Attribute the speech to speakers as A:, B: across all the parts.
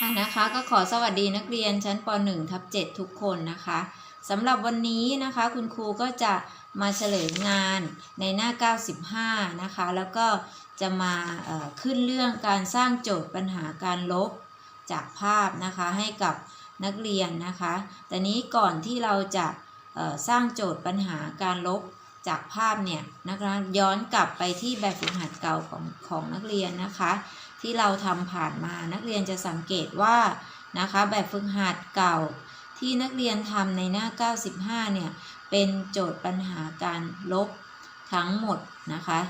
A: อะนะคะก็ขอสวัสดีนักเรียนชั้นป .1 ทับ7ทุกคนนะคะสำหรับวันนี้นะคะคุณครูก็จะมาเฉลยงานในหน้า 95 นะคะ แล้วก็จะมาเอ่อขึ้นเรื่องการสร้างโจทย์ปัญหาการลบจากภาพนะคะให้กับนักเรียนนะคะ แต่นี้ก่อนที่เราจะเอ่อสร้างโจทย์ปัญหาการลบจากภาพเนี่ยนะคะย้อนกลับไปที่แบบฝึกหัดเก่าของของนักเรียนนะคะ ที่เราทำผ่านมานักเรียนจะสังเกตว่านะคะแบบฝึกหัดเก่าที่นักเรียนทำในหน้า 95 เนี่ย เป็นโจทย์ปัญหาการลบทั้งหมดนะคะ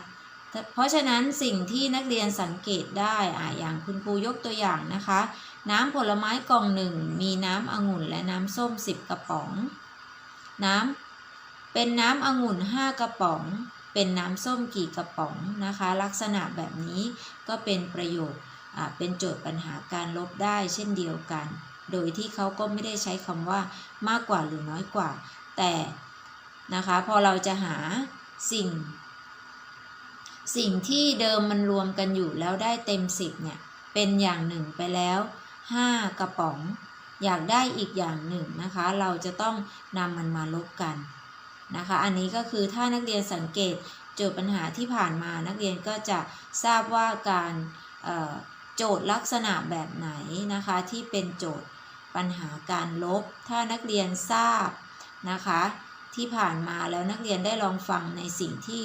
A: เพราะฉะนั้นสิ่งที่นักเรียนสังเกตได้อะอย่างคุณครูยกตัวอย่างนะคะ น้ำผลไม้กล่องหนึ่งมีน้ำองุ่นและน้ำส้ม 10 กระป๋อง น้ำเป็นน้ำองุ่น 5 กระป๋อง เป็นน้ำส้มกี่กระป๋องนะคะ ลักษณะแบบนี้ก็เป็นประโยชน์เป็นโจทย์ปัญหาการลบได้เช่นเดียวกัน โดยที่เขาก็ไม่ได้ใช้คำว่ามากกว่าหรือน้อยกว่า แต่นะคะพอเราจะหาสิ่ง สิ่งที่เดิมมันรวมกันอยู่แล้วได้เต็ม10เนี่ยเป็นอย่างหนึ่งไปแล้ว 5 กระป๋อง อยากได้อีกอย่างหนึ่งนะคะ เราจะต้องนำมันมาลบกัน นะคะ อันนี้ก็คือถ้านักเรียนสังเกตโจทย์ปัญหาที่ผ่านมานักเรียนก็จะทราบว่าการโจทย์ลักษณะแบบไหนนะคะที่เป็นโจทย์ปัญหาการลบ ถ้านักเรียนทราบนะคะที่ผ่านมาแล้วนักเรียนได้ลองฟังในสิ่งที่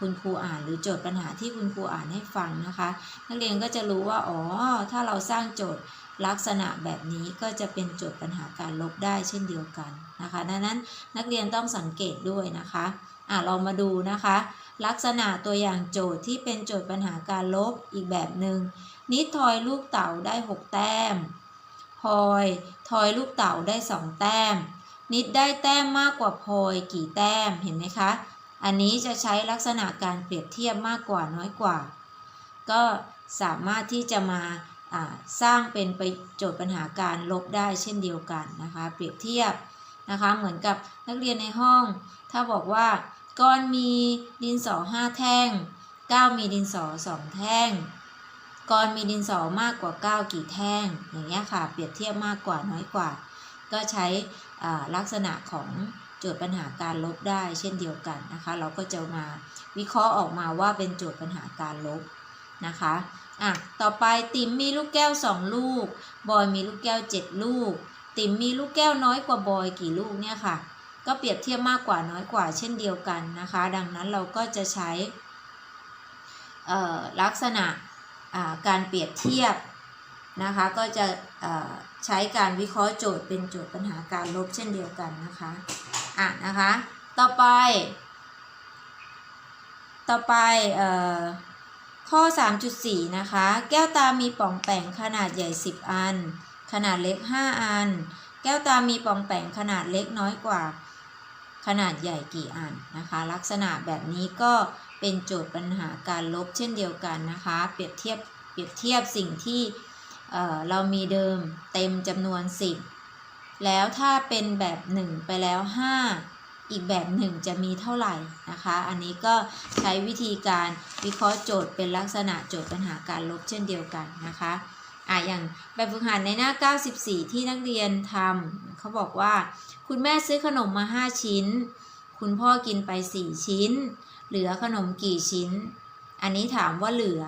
A: คุณครูอ่านหรือโจทย์ปัญหาที่คุณครูอ่านให้ฟังนะคะ นักเรียนก็จะรู้ว่าอ๋อถ้าเราสร้างโจทย์ ลักษณะแบบนี้ก็จะเป็นโจทย์ปัญหาการลบได้เช่นเดียวกันนะคะ ดังนั้นนักเรียนต้องสังเกตด้วยนะคะอะเรามาดูนะคะ ลักษณะตัวอย่างโจทย์ที่เป็นโจทย์ปัญหาการลบอีกแบบหนึ่งนิดทอยลูกเต๋าได้ 6 แต้มพลอยทอยลูกเต๋าได้ 2 แต้ม นิดได้แต้มมากกว่าพลอยกี่แต้มเห็นไหมคะ อันนี้จะใช้ลักษณะการเปรียบเทียบมากกว่าน้อยกว่า ก็สามารถที่จะมา สร้างเป็นไปโจทย์ปัญหาการลบได้เช่นเดียวกันนะคะ เปรียบเทียบนะคะเหมือนกับนักเรียนในห้อง ถ้าบอกว่าก้อนมีดินสอ5แท่ง9มีดินสอ2แท่งก้อนมีดินสอมากกว่า9กี่แท่ง อย่างเงี้ยค่ะ เปรียบเทียบมากกว่าน้อยกว่า ก็ใช้ลักษณะของโจทย์ปัญหาการลบได้เช่นเดียวกันนะคะ เราก็จะมาวิเคราะห์ออกมาว่าเป็นโจทย์ปัญหาการลบนะคะอะ ต่อไปติ๋มมีลูกแก้ว2ลูก บอยมีลูกแก้ว7ลูก ติ๋มมีลูกแก้วน้อยกว่าบอยกี่ลูกเนี่ยค่ะ ก็เปรียบเทียบมากกว่าน้อยกว่าเช่นเดียวกันนะคะ ดังนั้นเราก็จะใช้ลักษณะการเปรียบเทียบนะคะ ก็จะใช้การวิเคราะห์โจทย์เป็นโจทย์ปัญหาการลบเช่นเดียวกันนะคะ อะนะคะ ต่อไป ต่อไปเอ่อ ข้อ 3.4 นะคะ แก้วตามีป่องแป่งขนาดใหญ่ 10 อัน ขนาดเล็ก 5 อัน แก้วตามีป่องแป่งขนาดเล็กน้อยกว่า ขนาดใหญ่กี่อันนะคะ ลักษณะแบบนี้ก็เป็นโจทย์ปัญหาการลบเช่นเดียวกันนะคะ เปรียบเทียบเปรียบเทียบสิ่งที่เเรามีเดิมเต็มจำนวน 10 แล้วถ้าเป็นแบบ 1 ไปแล้ว 5 อีกแบบ1จะมีเท่าไหร่นะคะ อันนี้ก็ใช้วิธีการวิเคราะห์โจทย์เป็นลักษณะโจทย์ปัญหาการลบเช่นเดียวกันนะคะอะอย่างแบบฝึกหัดในหน้า 94 ที่นักเรียนทำเขาบอกว่า คุณแม่ซื้อขนมมา 5 ชิ้น คุณพ่อกินไป 4 ชิ้น เหลือขนมกี่ชิ้น อันนี้ถามว่าเหลือ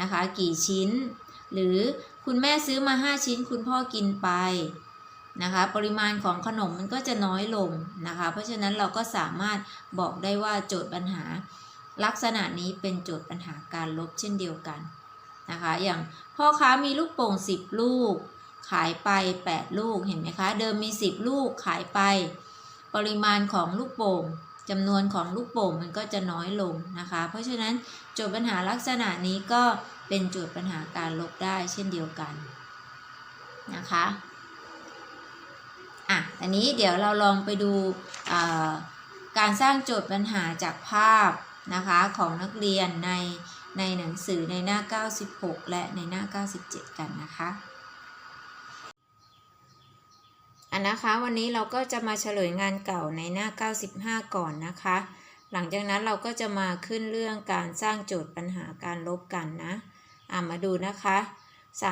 A: นะคะกี่ชิ้น หรือคุณแม่ซื้อมา 5 ชิ้น คุณพ่อกินไป นะคะ ปริมาณของขนมมันก็จะน้อยลงนะคะ เพราะฉะนั้นเราก็สามารถบอกได้ว่าโจทย์ปัญหา ลักษณะนี้เป็นโจทย์ปัญหาการลบเช่นเดียวกันนะคะ อย่างพ่อค้ามีลูกโป่ง 10 ลูก ขายไป 8 ลูกเห็นไหมคะ เดิมมี 10 ลูกขายไป ปริมาณของลูกโป่งจำนวนของลูกโป่งมันก็จะน้อยลงนะคะ เพราะฉะนั้นโจทย์ปัญหาลักษณะนี้ก็เป็นโจทย์ปัญหาการลบได้เช่นเดียวกันนะคะ อะอันนี้เดี๋ยวเราลองไปดูการสร้างโจทย์ปัญหาจากภาพนะคะของนักเรียนในในหนังสือในหน้า 96 และในหน้า 97 กันนะคะอันนะคะวันนี้เราก็จะมาเฉลยงานเก่าในหน้า 95 ก่อนนะคะ หลังจากนั้นเราก็จะมาขึ้นเรื่องการสร้างโจทย์ปัญหาการลบกันนะอ่ามาดูนะคะ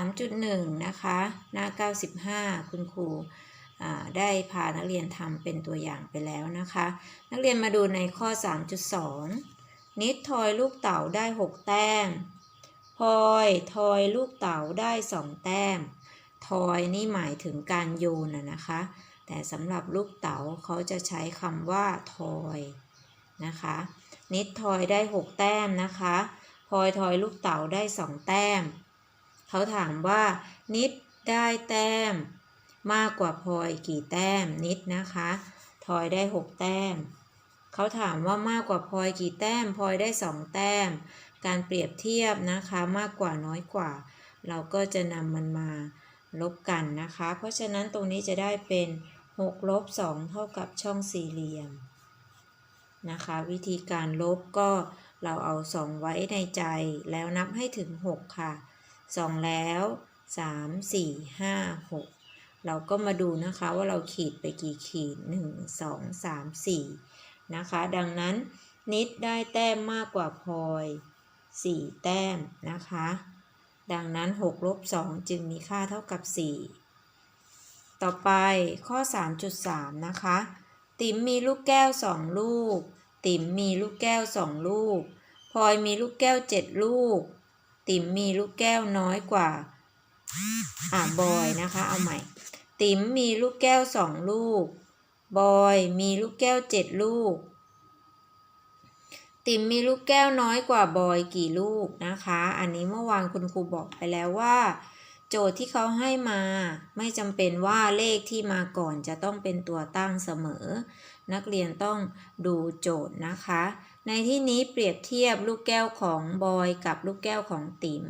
A: 3.1 นะคะ หน้า 95 คุณครู ได้พานักเรียนทำเป็นตัวอย่างไปแล้วนะคะ นักเรียนมาดูในข้อ 3.2 นิดทอยลูกเต๋าได้ 6 แต้มพลอยทอยลูกเต๋าได้2แต้ม ทอยนี่หมายถึงการโยนนะนะคะ แต่สำหรับลูกเต๋าเขาจะใช้คำว่าทอยนะคะ นิดทอยได้ 6 แต้มนะคะพลอยทอยลูกเต๋าได้ 2 แต้ม เขาถามว่านิดได้แต้ม มากกว่าพลอยกี่แต้มนิดนะคะทอยได้ 6 แต้ม เขาถามว่ามากกว่าพลอยกี่แต้มพลอยได้ 2 แต้ม การเปรียบเทียบนะคะมากกว่าน้อยกว่า เราก็จะนำมันมาลบกันนะคะ เพราะฉะนั้นตรงนี้จะได้เป็น6ลบ2เท่ากับช่องสี่เหลี่ยมนะคะ วิธีการลบก็เราเอา 2 ไว้ในใจแล้วนับให้ถึง 6 ค่ะ 2 แล้ว 3 4 5 6 เราก็มาดูนะคะว่าเราขีดไปกี่ขีด 1 2 3 4 นะคะ ดังนั้นนิดได้แต้มมากกว่าพลอย 4 แต้มนะคะ ดังนั้น6ลบ2จึงมีค่าเท่ากับ 4 ต่อไปข้อ 3.3 นะคะ ติ๋มมีลูกแก้ว 2 ลูก ติ๋มมีลูกแก้ว 2 ลูกพลอยมีลูกแก้ว 7 ลูก ติ๋มมีลูกแก้วน้อยกว่า อ่าบอยนะคะ เอาใหม่ ติ๋มมีลูกแก้ว2ลูก บอยมีลูกแก้ว7ลูก ติ๋มมีลูกแก้วน้อยกว่าบอยกี่ลูกนะคะ อันนี้เมื่อวานคุณครูบอกไปแล้วว่า โจทย์ที่เขาให้มา ไม่จำเป็นว่าเลขที่มาก่อนจะต้องเป็นตัวตั้งเสมอ นักเรียนต้องดูโจทย์นะคะ ในที่นี้เปรียบเทียบลูกแก้วของบอยกับลูกแก้วของติ๋ม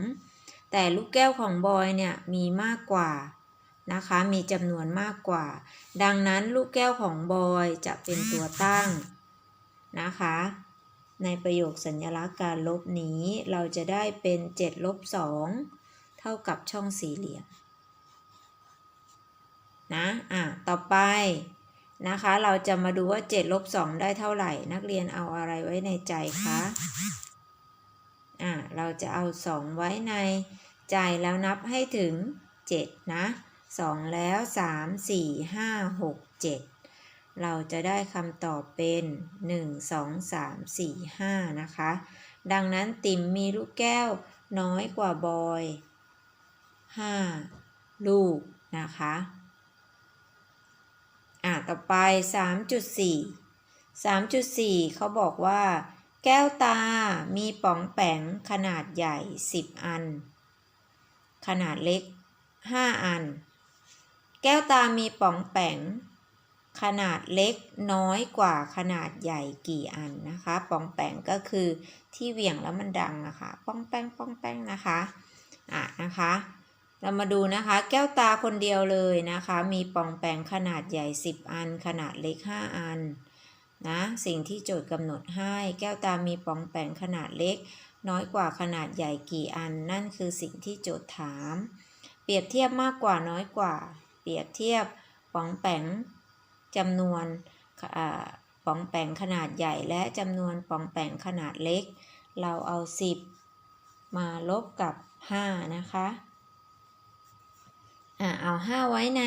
A: แต่ลูกแก้วของบอยเนี่ยมีมากกว่านะคะมีจำนวนมากกว่า ดังนั้นลูกแก้วของบอยจะเป็นตัวตั้งนะคะ ในประโยคสัญลักษณ์การลบนี้เราจะได้เป็น7ลบ2เท่ากับช่องสี่เหลี่ยมนะอะต่อไปนะคะ เราจะมาดูว่า7ลบ2ได้เท่าไหร่ นักเรียนเอาอะไรไว้ในใจคะ อะเราจะเอา 2 ไว้ในใจแล้วนับให้ถึง 7 นะ 2 แล้ว 3 4 5 6 7 เราจะได้คำตอบเป็น 1 2 3 4 5 นะคะ ดังนั้นติ๋มมีลูกแก้วน้อยกว่าบอย 5 ลูกนะคะอะต่อไป 3.4 3.4 เขาบอกว่า แก้วตา มีป๋องแป๋งขนาดใหญ่ 10 อัน ขนาดเล็ก 5 อัน แก้วตามีป๋องแป๋ง ขนาดเล็กน้อยกว่าขนาดใหญ่กี่อันนะคะ ป๋องแป๋งก็คือที่เหวี่ยงแล้วมันดังนะคะป้องแป้งป้องแป้งนะคะ อะนะคะ เรามาดูนะคะ แก้วตาคนเดียวเลยนะคะ มีปองแปงขนาดใหญ่ 10 อัน ขนาดเล็ก 5 อัน นะสิ่งที่โจทย์กำหนดให้แก้วตามีปองแปงขนาดเล็ก น้อยกว่าขนาดใหญ่กี่อัน นั่นคือสิ่งที่โจทย์ถาม เปรียบเทียบมากกว่าน้อยกว่า เปรียบเทียบปองแปงจำนวนอ่าปองแปงขนาดใหญ่และจำนวนปองแปงขนาดเล็ก เราเอา 10 มาลบกับ 5 นะคะอะเอา 5 ไว้ใน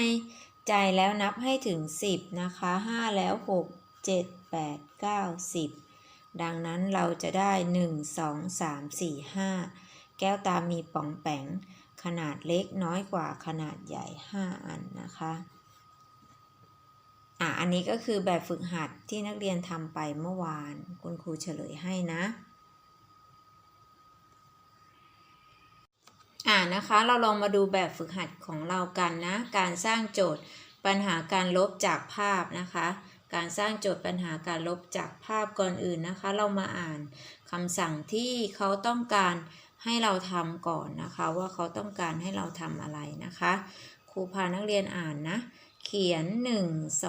A: ใจแล้วนับให้ถึง 10 นะคะ 5 แล้ว 6 7 8 9 10 ดังนั้นเราจะได้ 1 2 3 4 5 แก้วตามีป่องแปงขนาดเล็กน้อยกว่าขนาดใหญ่ 5 อันนะคะอะอันนี้ก็คือแบบฝึกหัดที่นักเรียนทำไปเมื่อวาน คุณครูเฉลยให้นะอ่านะคะเราลองมาดูแบบฝึกหัดของเรากันนะ การสร้างโจทย์ปัญหาการลบจากภาพนะคะ การสร้างโจทย์ปัญหาการลบจากภาพก่อนอื่นนะคะ เรามาอ่านคำสั่งที่เขาต้องการให้เราทำก่อนนะคะ ว่าเขาต้องการให้เราทำอะไรนะคะ ครูพานักเรียนอ่านนะ เขียน 1 2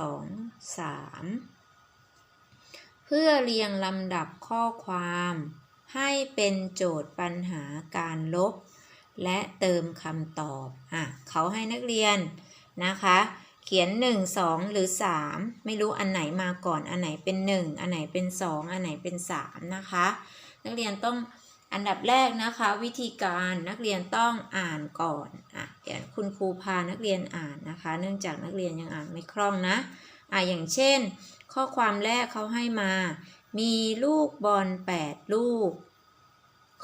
A: 3 เพื่อเรียงลำดับข้อความ ให้เป็นโจทย์ปัญหาการลบ และเติมคำตอบอะเขาให้นักเรียนนะคะ เขียน 1 2 หรือ 3 ไม่รู้อันไหนมาก่อนอันไหนเป็น 1 อันไหนเป็น 2 อันไหนเป็น 3 นะคะ นักเรียนต้องอันดับแรกนะคะ วิธีการนักเรียนต้องอ่านก่อนอะเดี๋ยวคุณครูพานักเรียนอ่านนะคะ เนื่องจากนักเรียนยังอ่านไม่คล่องนะอะอย่างเช่น ข้อความแรกเขาให้มา มีลูกบอล 8 ลูก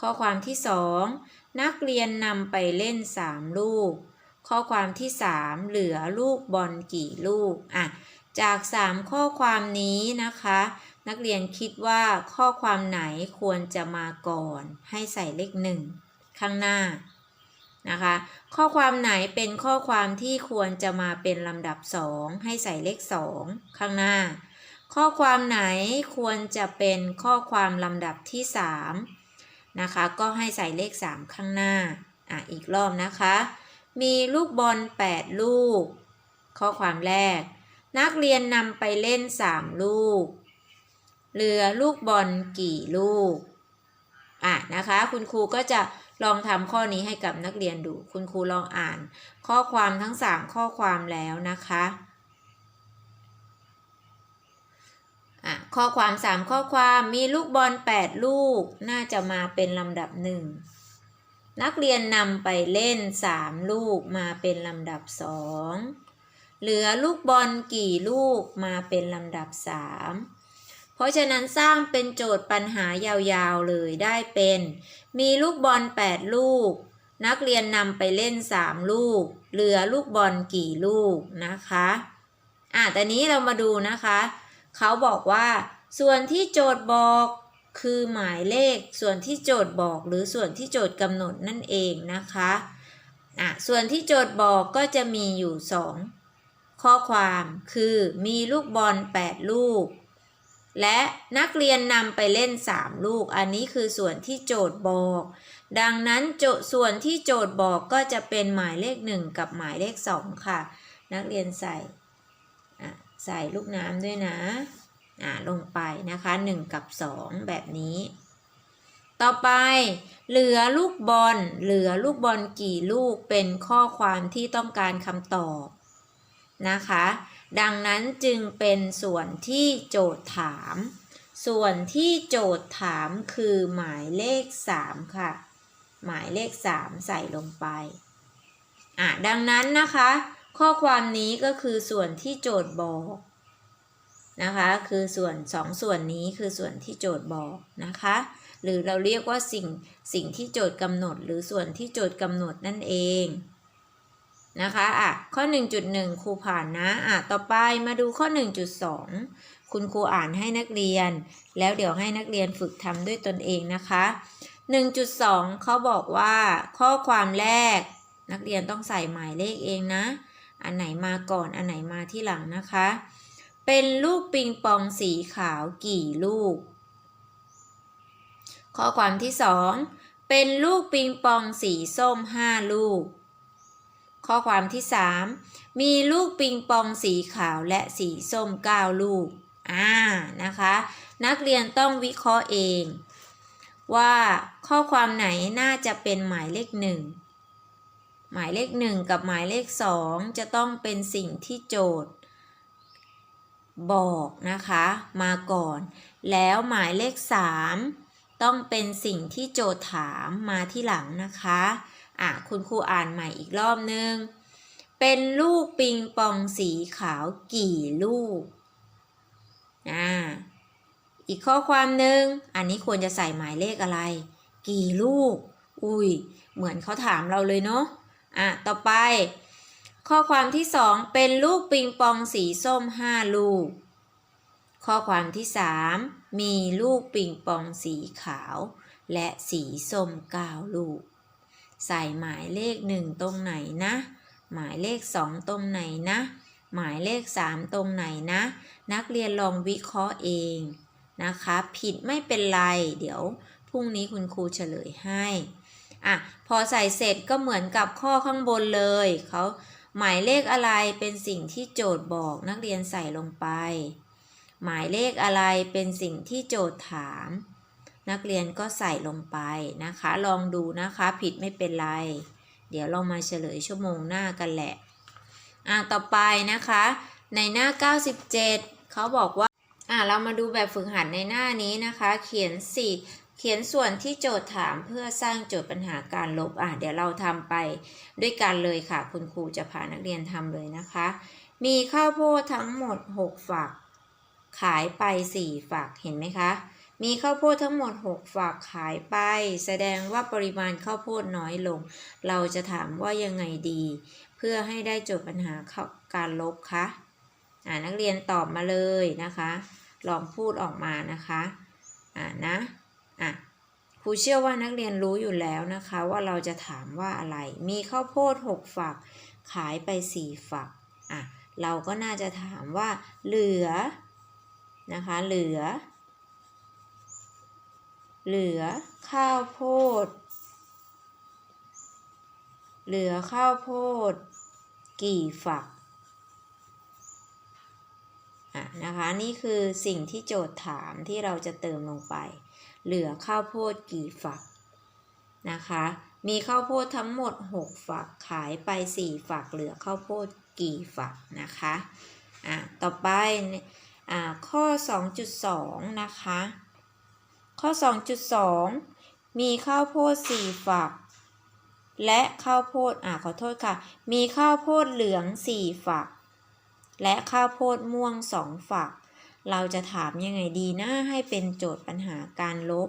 A: ข้อความที่ 2 นักเรียนนำไปเล่น 3 ลูก ข้อความที่ 3 เหลือลูกบอลกี่ลูกอะจาก 3 ข้อความนี้นะคะ นักเรียนคิดว่าข้อความไหนควรจะมาก่อน ให้ใส่เลขหนึ่งข้างหน้านะคะ ข้อความไหนเป็นข้อความที่ควรจะมาเป็นลำดับ 2 ให้ใส่เลข 2 ข้างหน้า ข้อความไหนควรจะเป็นข้อความลำดับที่ 3 นะคะ ก็ให้ใส่เลข 3 ข้างหน้าอะอีกรอบนะคะ มีลูกบอล 8 ลูก ข้อความแรก นักเรียนนำไปเล่น 3 ลูกเหลือลูกบอลกี่ลูก อะนะคะ คุณครูก็จะลองทำข้อนี้ให้กับนักเรียนดู คุณครูลองอ่าน ข้อความทั้ง 3 ข้อความแล้วนะคะอะข้อความ 3 ข้อความมีลูกบอล 8 ลูก น่าจะมาเป็นลำดับหนึ่ง นักเรียนนำไปเล่น 3 ลูกมาเป็นลำดับ 2 เหลือลูกบอลกี่ลูกมาเป็นลำดับ 3 เพราะฉะนั้นสร้างเป็นโจทย์ปัญหายาวๆเลยได้เป็น มีลูกบอล 8 ลูก นักเรียนนำไปเล่น 3 ลูก เหลือลูกบอลกี่ลูกนะคะอะแต่นี้เรามาดูนะคะ เขาบอกว่าส่วนที่โจทย์บอก คือหมายเลขส่วนที่โจทย์บอกหรือส่วนที่โจทย์กำหนดนั่นเองนะคะอะส่วนที่โจทย์บอกก็จะมีอยู่ 2 ข้อความคือมีลูกบอล 8 ลูก และนักเรียนนำไปเล่น 3 ลูก อันนี้คือส่วนที่โจทย์บอก ดังนั้นโจส่วนที่โจทย์บอกก็จะเป็นหมายเลข 1 กับหมายเลข 2 ค่ะ นักเรียนใส่อะใส่ลูกน้ำด้วยนะ ลงไปนะคะ 1 กับ 2 แบบนี้ ต่อไปเหลือลูกบอลเหลือลูกบอลกี่ลูกเป็นข้อความที่ต้องการคำตอบนะคะ ดังนั้นจึงเป็นส่วนที่โจทย์ถาม ส่วนที่โจทย์ถามคือหมายเลข 3 ค่ะ หมายเลข 3 ใส่ลงไปอะดังนั้นนะคะ ข้อความนี้ก็คือส่วนที่โจทย์บอก นะคะ คือส่วนสองส่วนนี้คือส่วนที่โจทย์บอกนะคะ หรือเราเรียกว่าสิ่งสิ่งที่โจทย์กำหนด หรือส่วนที่โจทย์กำหนดนั่นเองนะคะอะข้อ 1.1 ครูผ่านนะอะต่อไปมาดูข้อ 1.2 คุณครูอ่านให้นักเรียน แล้วเดี๋ยวให้นักเรียนฝึกทำด้วยตนเองนะคะ 1.2 เขาบอกว่าข้อความแรก นักเรียนต้องใส่หมายเลขเองนะ อันไหนมาก่อนอันไหนมาที่หลังนะคะ เป็นลูกปิงปองสีขาวกี่ลูก ข้อความที่ 2 เป็นลูกปิงปองสีส้ม 5 ลูก ข้อความที่ 3 มีลูกปิงปองสีขาวและสีส้ม 9 ลูก อ่า นะคะ นักเรียนต้องวิเคราะห์เอง ว่าข้อความไหนน่าจะเป็นหมายเลขหนึ่งหมายเลขหนึ่งกับหมายเลขสองจะต้องเป็นสิ่งที่โจทย์ บอกนะคะมาก่อน แล้วหมายเลขสามต้องเป็นสิ่งที่โจทย์ถามมาที่หลังนะคะอะคุณครูอ่านใหม่อีกรอบนึง เป็นลูกปิงปองสีขาวกี่ลูกอ่าอีกข้อความหนึ่งอันนี้ควรจะใส่หมายเลขอะไร กี่ลูก อุ้ย เหมือนเขาถามเราเลยเนาะอะต่อไป ข้อความที่สองเป็นลูกปิงปองสีส้ม 5 ลูก ข้อความที่สามมีลูกปิงปองสีขาว และสีส้ม 9 ลูก ใส่หมายเลขหนึ่งตรงไหนนะ หมายเลขสองตรงไหนนะ หมายเลขสามตรงไหนนะ นักเรียนลองวิเคราะห์เองนะคะ ผิดไม่เป็นไร เดี๋ยวพรุ่งนี้คุณครูเฉลยให้อะพอใส่เสร็จก็เหมือนกับข้อข้างบนเลยเขา หมายเลขอะไรเป็นสิ่งที่โจทย์บอกนักเรียนใส่ลงไป หมายเลขอะไรเป็นสิ่งที่โจทย์ถาม นักเรียนก็ใส่ลงไปนะคะ ลองดูนะคะผิดไม่เป็นไร เดี๋ยวเรามาเฉลยชั่วโมงหน้ากันแหละ อะต่อไปนะคะ ในหน้า 97 เขาบอกว่าอะเรามาดูแบบฝึกหัดในหน้านี้นะคะ เขียนสี่ เขียนส่วนที่โจทย์ถามเพื่อสร้างโจทย์ปัญหาการลบอะเดี๋ยวเราทำไปด้วยกันเลยค่ะ คุณครูจะพานักเรียนทำเลยนะคะ มีข้าวโพดทั้งหมด 6 ฝัก ขายไป 4 ฝักเห็นไหมคะ มีข้าวโพดทั้งหมด 6 ฝักขายไป แสดงว่าปริมาณข้าวโพดน้อยลง เราจะถามว่ายังไงดี เพื่อให้ได้โจทย์ปัญหาการลบคะอ่านักเรียนตอบมาเลยนะคะ ลองพูดออกมานะคะอ่านะ อะครูเชื่อว่านักเรียนรู้อยู่แล้วนะคะว่าเราจะถามว่าอะไร มีข้าวโพด 6 ฝัก ขายไป 4 ฝักอะเราก็น่าจะถามว่าเหลือนะคะเหลือ เหลือข้าวโพด เหลือข้าวโพด กี่ฝักอะนะคะนี่คือสิ่งที่โจทย์ถามที่เราจะเติมลงไป เหลือข้าวโพดกี่ฝักนะคะ มีข้าวโพดทั้งหมด 6 ฝักขายไป 4 ฝักเหลือข้าวโพดกี่ฝักนะคะอะต่อไปอ่าข้อ 2.2 นะคะ ข้อ 2.2 มีข้าวโพด 4 ฝัก และข้าวโพดอ่าขอโทษค่ะ มีข้าวโพดเหลือง 4 ฝัก และข้าวโพดม่วง 2 ฝัก เราจะถามยังไงดีนะ ให้เป็นโจทย์ปัญหาการลบ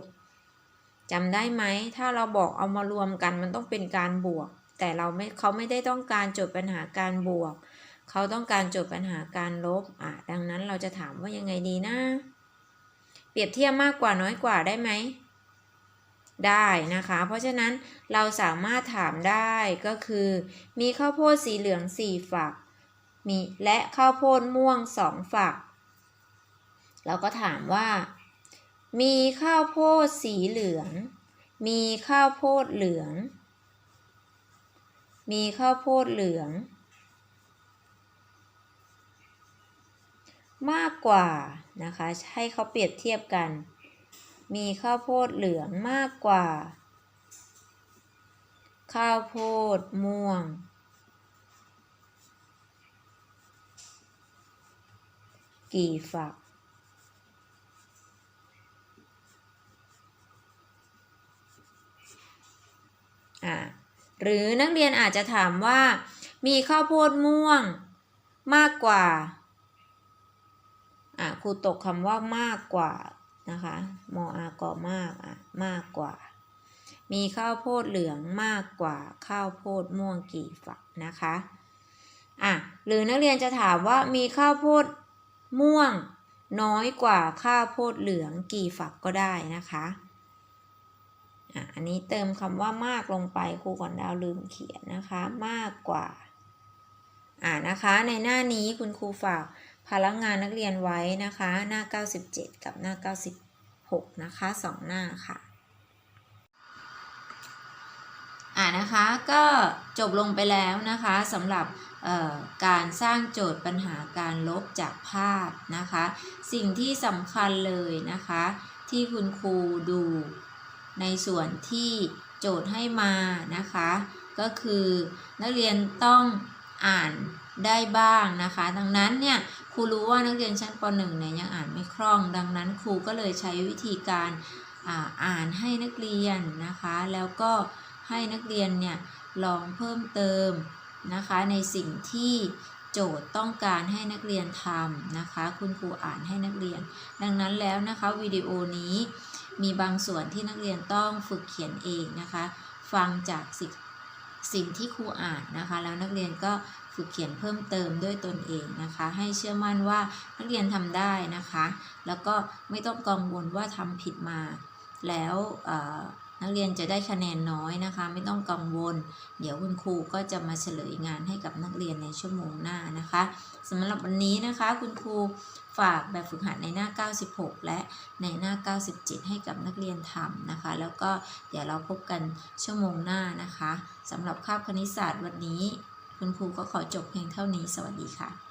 A: จำได้ไหม ถ้าเราบอกเอามารวมกันมันต้องเป็นการบวก แต่เราไม่เขาไม่ได้ต้องการโจทย์ปัญหาการบวก เขาต้องการโจทย์ปัญหาการลบอะดังนั้นเราจะถามว่ายังไงดีนะ เปรียบเทียบมากกว่าน้อยกว่าได้ไหมได้นะคะ เพราะฉะนั้นเราสามารถถามได้ก็คือ มีข้าวโพดสีเหลือง 4 ฝัก มีและข้าวโพดม่วง 2 ฝัก เราก็ถามว่า มีข้าวโพดสีเหลือง มีข้าวโพดเหลือง มีข้าวโพดเหลือง มากกว่านะคะ ให้เขาเปรียบเทียบกัน มีข้าวโพดเหลืองมากกว่า ข้าวโพดม่วงกี่ฝัก อ่าหรือนักเรียนอาจจะถามว่า มีข้าวโพดม่วงมากกว่าอ่าครูตกคำว่ามากกว่านะคะมออากอมากอะมากกว่า มีข้าวโพดเหลืองมากกว่าข้าวโพดม่วงกี่ฝักนะคะอะหรือนักเรียนจะถามว่ามีข้าวโพดม่วงน้อยกว่าข้าวโพดเหลืองกี่ฝักก็ได้นะคะ อันนี้เติมคำว่ามากลงไปครูก่อนดาวลืมเขียนนะคะ มากกว่า อ่านะคะ ในหน้านี้คุณครูฝากพลังงานนักเรียนไว้นะคะ หน้า 97 กับหน้า 96 นะคะสองหน้าค่ะอ่านะคะก็จบลงไปแล้วนะคะสำหรับการสร้างโจทย์ปัญหาการลบจากภาพนะคะ สิ่งที่สำคัญเลยนะคะ ที่คุณครูดู ในส่วนที่โจทย์ให้มานะคะ ก็คือนักเรียนต้องอ่านได้บ้างนะคะ ดังนั้นเนี่ยครูรู้ว่านักเรียนชั้นป .1 เนี่ยยังอ่านไม่คล่อง ดังนั้นครูก็เลยใช้วิธีการอาอ่านให้นักเรียนนะคะ แล้วก็ให้นักเรียนเนี่ยลองเพิ่มเติมนะคะ ในสิ่งที่โจทย์ต้องการให้นักเรียนทำนะคะ คุณครูอ่านให้นักเรียน ดังนั้นแล้วนะคะวิดีโอนี้ มีบางส่วนที่นักเรียนต้องฝึกเขียนเองนะคะ ฟังจากสิ่งสิ่งที่ครูอ่านนะคะ แล้วนักเรียนก็ฝึกเขียนเพิ่มเติมด้วยตนเองนะคะ ให้เชื่อมั่นว่านักเรียนทำได้นะคะ แล้วก็ไม่ต้องกังวลว่าทำผิดมา แล้วนักเรียนจะได้คะแนนน้อยนะคะ ไม่ต้องกังวล เดี๋ยวคุณครูก็จะมาเฉลยงานให้กับนักเรียนในชั่วโมงหน้านะคะสำหรับวันนี้นะคะคุณครู ฝากแบบฝึกหัดในหน้า 96 และในหน้า 97 ให้กับนักเรียนทำนะคะ แล้วก็เดี๋ยวเราพบกันชั่วโมงหน้านะคะสำหรับคาบคณิตศาสตร์วันนี้ คุณครูก็ขอจบเพียงเท่านี้ สวัสดีค่ะ